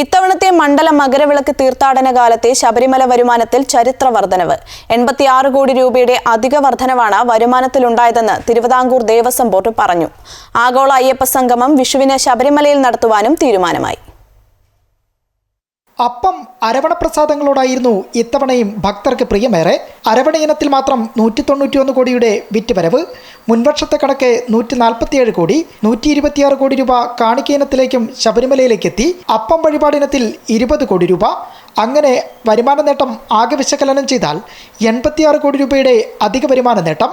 ഇത്തവണത്തെ മണ്ഡല മകരവിളക്ക് തീർത്ഥാടന കാലത്തെ ശബരിമല വരുമാനത്തിൽ ചരിത്ര വർധനവ്. എൺപത്തിയാറ് കോടി രൂപയുടെ അധിക വർധനവാണ് വരുമാനത്തിലുണ്ടായതെന്ന് തിരുവിതാംകൂർ ദേവസ്വം ബോർഡ് പറഞ്ഞു. ആഗോള അയ്യപ്പ സംഗമം വിഷുവിന് ശബരിമലയിൽ നടത്തുവാനും തീരുമാനമായി. അപ്പം അരവണ പ്രസാദങ്ങളോടായിരുന്നു ഇത്തവണയും ഭക്തർക്ക് പ്രിയമേറെ. അരവണ ഇനത്തിൽ മാത്രം നൂറ്റി തൊണ്ണൂറ്റിയൊന്ന് കോടിയുടെ വിറ്റുവരവ്. മുൻവർഷത്തെ കണക്ക് നൂറ്റി നാൽപ്പത്തിയേഴ് കോടി നൂറ്റി ഇരുപത്തിയാറ് കോടി രൂപ കാണിക്ക ഇനത്തിലേക്കും ശബരിമലയിലേക്ക് എത്തി അപ്പം വഴിപാടിനത്തിൽ ഇരുപത് കോടി രൂപ. അങ്ങനെ വരുമാന നേട്ടം ആകെ വിശകലനം ചെയ്താൽ എൺപത്തിയാറ് കോടി രൂപയുടെ അധിക വരുമാന നേട്ടം.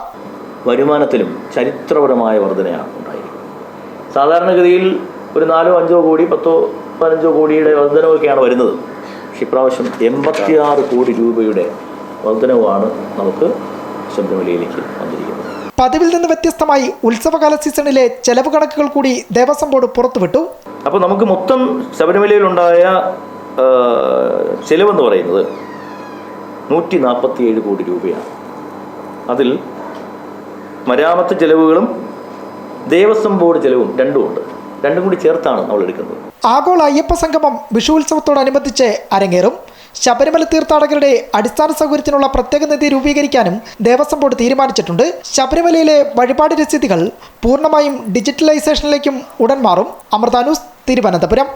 വരുമാനത്തിലും ചരിത്രപരമായ വർധനയാണ് ഉണ്ടായിരിക്കുന്നത്. സാധാരണഗതിയിൽ ഒരു നാലോ അഞ്ചോ കോടി പത്തോ പതിനഞ്ചോ കോടിയുടെ വർധനവൊക്കെയാണ് വരുന്നത്. പക്ഷെ ഇപ്രാവശ്യം എൺപത്തിയാറ് കോടി രൂപയുടെ വർധനവുമാണ് നമുക്ക് ശബരിമലയിലേക്ക് വന്നിരിക്കുന്നത്. പതിവിൽ നിന്ന് വ്യത്യസ്തമായി ഉത്സവകാല സീസണിലെ ചെലവ് കണക്കുകൾ കൂടി ദേവസ്വം ബോർഡ് പുറത്തുവിട്ടു. അപ്പോൾ നമുക്ക് മൊത്തം ശബരിമലയിലുണ്ടായ ചെലവെന്ന് പറയുന്നത് നൂറ്റി നാൽപ്പത്തിയേഴ് കോടി രൂപയാണ്. അതിൽ മരാമത്ത് ചെലവുകളും ദേവസ്വം ബോർഡ് ചെലവും രണ്ടുമുണ്ട്. രണ്ടും കൂടി ചേർത്താണ് നമ്മൾ എടുക്കുന്നത്. ആഗോള അയ്യപ്പ സംഗമം വിഷു ഉത്സവത്തോടനുബന്ധിച്ച് അരങ്ങേറും. ശബരിമല തീർത്ഥാടകരുടെ അടിസ്ഥാന സൗകര്യത്തിനുള്ള പ്രത്യേക നിധി രൂപീകരിക്കാനും ദേവസ്വം ബോർഡ് തീരുമാനിച്ചിട്ടുണ്ട്. ശബരിമലയിലെ വഴിപാട് രസീതികൾ പൂർണമായും ഡിജിറ്റലൈസേഷനിലേക്കും ഉടൻ മാറും. അമൃതാനൂസ് തിരുവനന്തപുരം.